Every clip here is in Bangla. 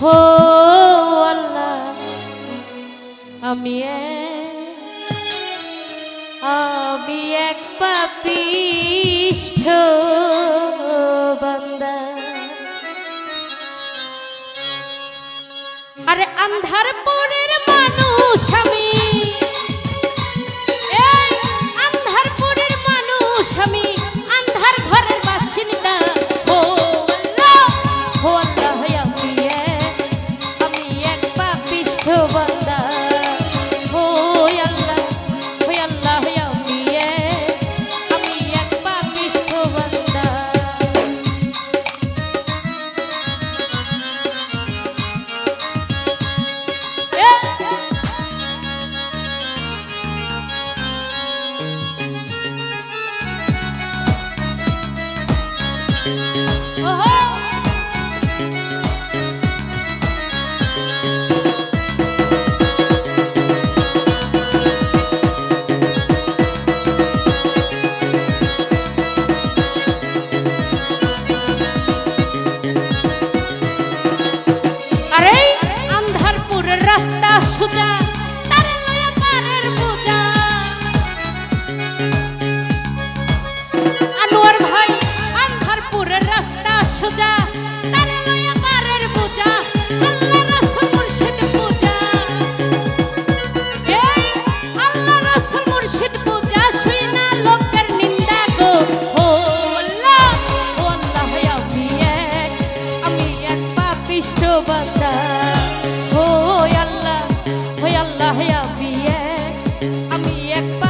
হো আল্লাহ আমি আমি এক পাপিষ্ঠ বান্দা। আরে আন্ধার পরের মানুষ Oh. Bye.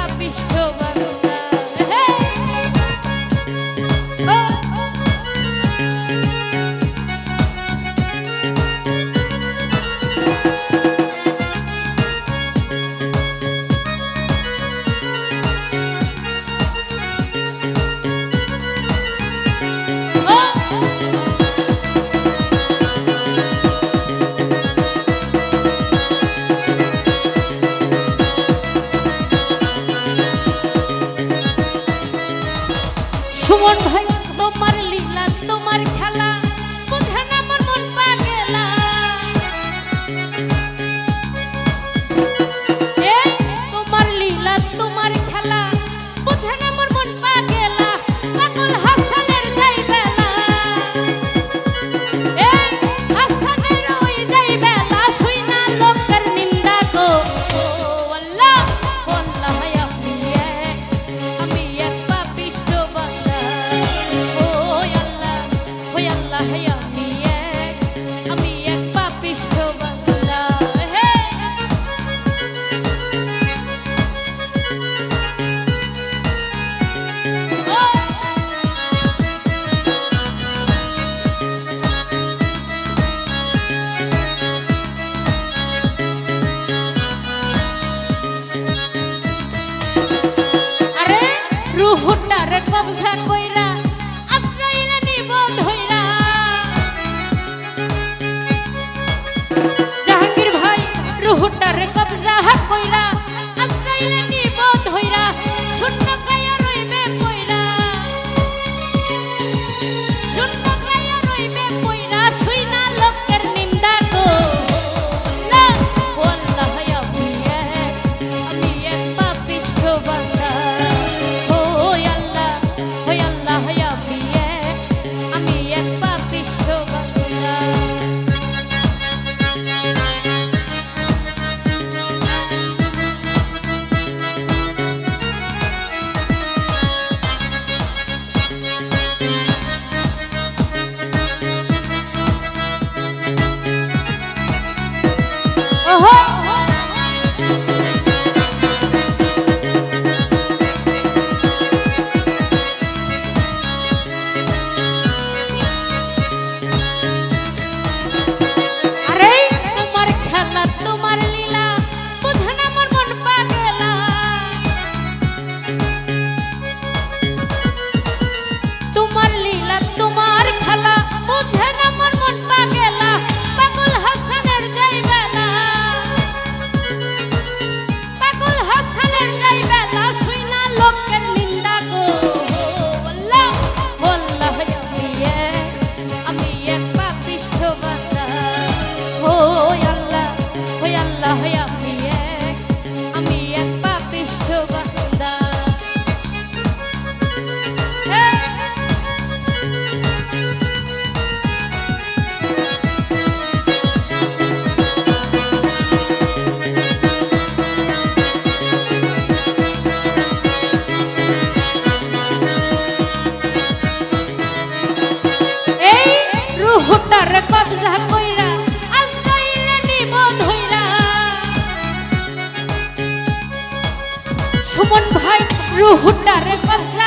love is halfway রুহুটার কথা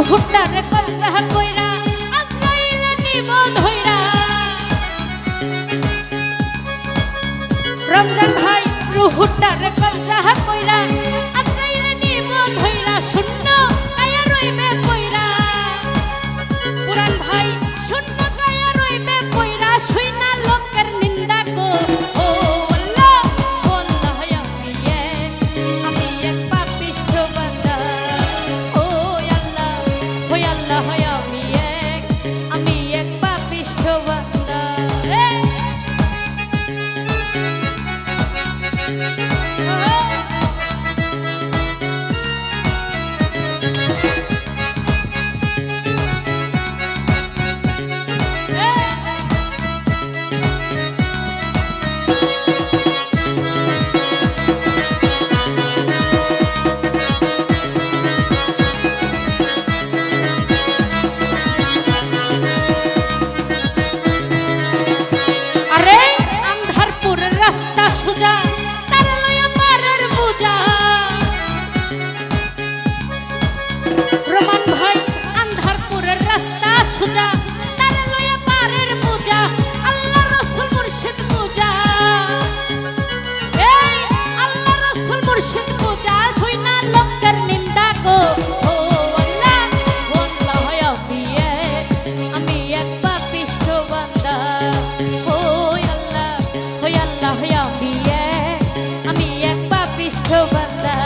মুহূর্তার কল্লা কইরা আজরাইলা নিব ধইরা। রমজান ভাই মুহূর্তার কল্লা কইরা সোজা, তারে লইয়া পারের পূজা, আল্লাহ রসুল মুর্শিদ পূজা। এই আল্লাহ রসুল মুর্শিদ পূজা ছুই না লোকের নিন্দা গো। ও আল্লাহ ও আল্লাহ হয় বিয়ে আমি এক পাপিষ্ট বান্দা। ও আল্লাহ ও আল্লাহ হয় বিয়ে আমি এক পাপিষ্ট বান্দা।